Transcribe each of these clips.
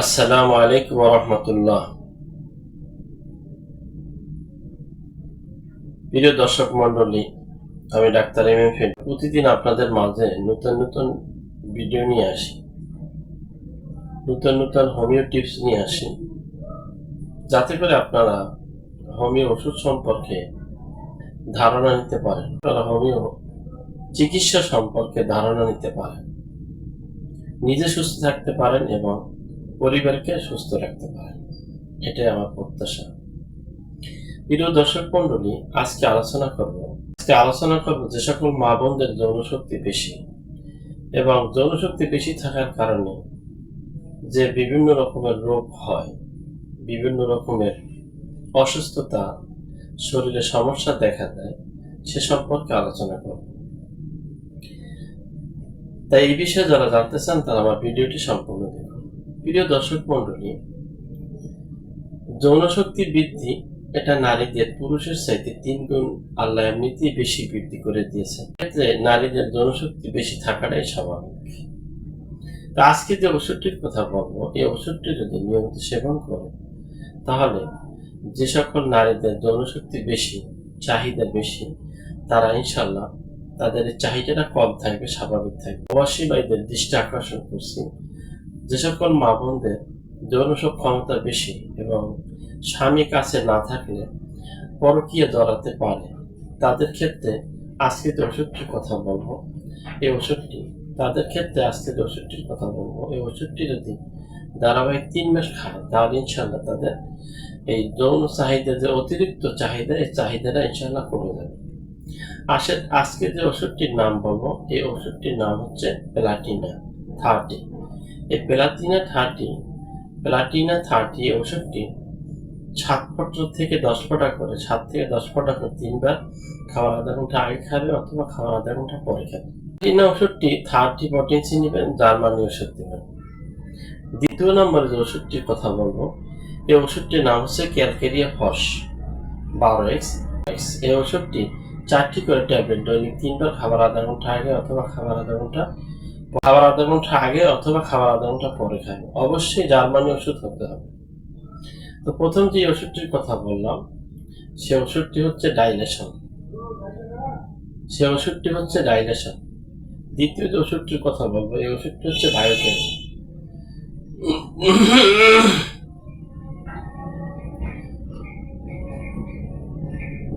আসসালামু আলাইকুম রহমতুল্লাহ। প্রিয় দর্শক মন্ডলী আমি ডাক্তার এম ফিল প্রতিদিন আপনাদের মাঝে নতুন নতুন ভিডিও নিয়ে আসি। নতুন নতুন হোমিও টিপস নিয়ে আসি। যাতে করে আপনারা হোমিও ওষুধ সম্পর্কে ধারণা নিতে পারেন। আপনারা হোমিও চিকিৎসা সম্পর্কে ধারণা নিতে পারেন। নিজে সুস্থ থাকতে পারেন এবং পরিবারকে সুস্থ রাখতে পারেন এটাই আমার প্রত্যাশা। প্রিয় দর্শক মন্ডলী আজকে আলোচনা করব আজকে আলোচনা করব যে সকল মা বোনদের যৌনশক্তি বেশি এবং যৌনশক্তি বেশি থাকার কারণে যে বিভিন্ন রকমের রোগ হয়, বিভিন্ন রকমের অসুস্থতা, শরীরে সমস্যা দেখা দেয়, সে সম্পর্কে আলোচনা করব। তাই এই বিষয়ে যারা জানতে চান, তারা আমার ভিডিওটি সম্পূর্ণ প্রিয় দর্শক মন্ডলী যৌন শক্তি বৃদ্ধি এটা নারীদের পুরুষের চাইতে তিন গুণ আল্লাহ এমনিতেই বেশি বৃদ্ধি করে দিয়েছে ক্ষেত্রে নারীদের যৌন শক্তি বেশি থাকাটাই স্বাভাবিক। তা আজকে যে ওষুধটির কথা বলব, এই ওষুধটি যদি নিয়মিত সেবন করে তাহলে যে সকল নারীদের যৌন শক্তি বেশি, চাহিদা বেশি, তারা ইনশাল্লাহ তাদের চাহিদাটা কম থাকবে, স্বাভাবিক থাকবে। প্রবাসী ভাইদের দৃষ্টি আকর্ষণ করছি। যে সকল মা বোনদের যৌন ক্ষমতা বেশি এবং স্বামী কাছে না থাকলে পরকীয় জড়াতে পারে, তাদের ক্ষেত্রে যে ওষুধটির কথা বলব, এই ওষুধটি, তাদের ক্ষেত্রে যে ওষুধটির কথা বলব, এই ওষুধটি যদি ধারাবাহিক তিন মাস খায়, তাহলে ইনশাল্লাহ তাদের এই যৌন চাহিদা, যে অতিরিক্ত চাহিদা, এই চাহিদাটা ইনশাল্লাহ কমে যাবে। আসে আজকে যে ওষুধটির নাম বলব, এই ওষুধটির নাম হচ্ছে প্লাটিনা থার্টি। এই প্লাটিনা থার্টি প্লাটিনা থার্টি ওষুধটি সাত ফোঁটা থেকে দশ ফোঁটা করে, সাত থেকে দশ ফোঁটা করে তিনবার খাওয়ার আধা ঘণ্টা আগে খাবে অথবা খাওয়ার আধা ঘণ্টা পরে খাবে। প্লাটিনা ওষুধটি থার্টি পটেন্সি নেবেন জার্মানি ওষুধ নেবেন দ্বিতীয় নম্বরে যে ওষুধটির কথা বলব এই ওষুধটির নাম হচ্ছে ক্যালকেরিয়া ফস, বারো এক্স এক্স। এই ওষুধটি চারটি করে ট্যাবলেট, দৈনিক তিনবার খাবার আধা ঘণ্টা আগে অথবা খাবার আধা ঘণ্টা খাবার আধা ঘণ্টা আগে অথবা খাবার আধা ঘণ্টা পরে খাবে অবশ্যই জার্মানি ওষুধ হতে হবে। তো প্রথম যে ওষুধটির কথা বললাম, সে ওষুধটি হচ্ছে ডাইলেশন। সে ওষুধটি হচ্ছে ডাইলেশন। দ্বিতীয় যে ওষুধটির কথা বলব, এই ওষুধটি হচ্ছে বায়োকেম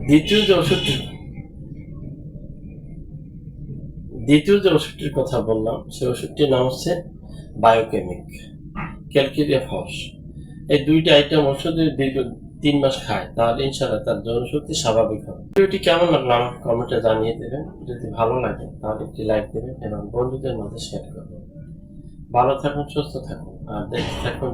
দ্বিতীয় যে ওষুধটি দ্বিতীয় যে ওষুধটির কথা বললাম সেই ওষুধটির নাম হচ্ছে বায়োকেমিক, ক্যালকেরিয়া ফস। এই দুইটা আইটেম ওষুধ দীর্ঘ তিন মাস খায়, তাহলে ইনশাআল্লাহ তার জনশক্তি স্বাভাবিক হবে। ভিডিওটি কেমন লাগল আমাকে কমেন্টে জানিয়ে দেবেন। যদি ভালো লাগে, তাহলে একটি লাইক দেবেন এবং বন্ধুদের মধ্যে শেয়ার করবেন। ভালো থাকুন, সুস্থ থাকুন, আর দেখতে থাকুন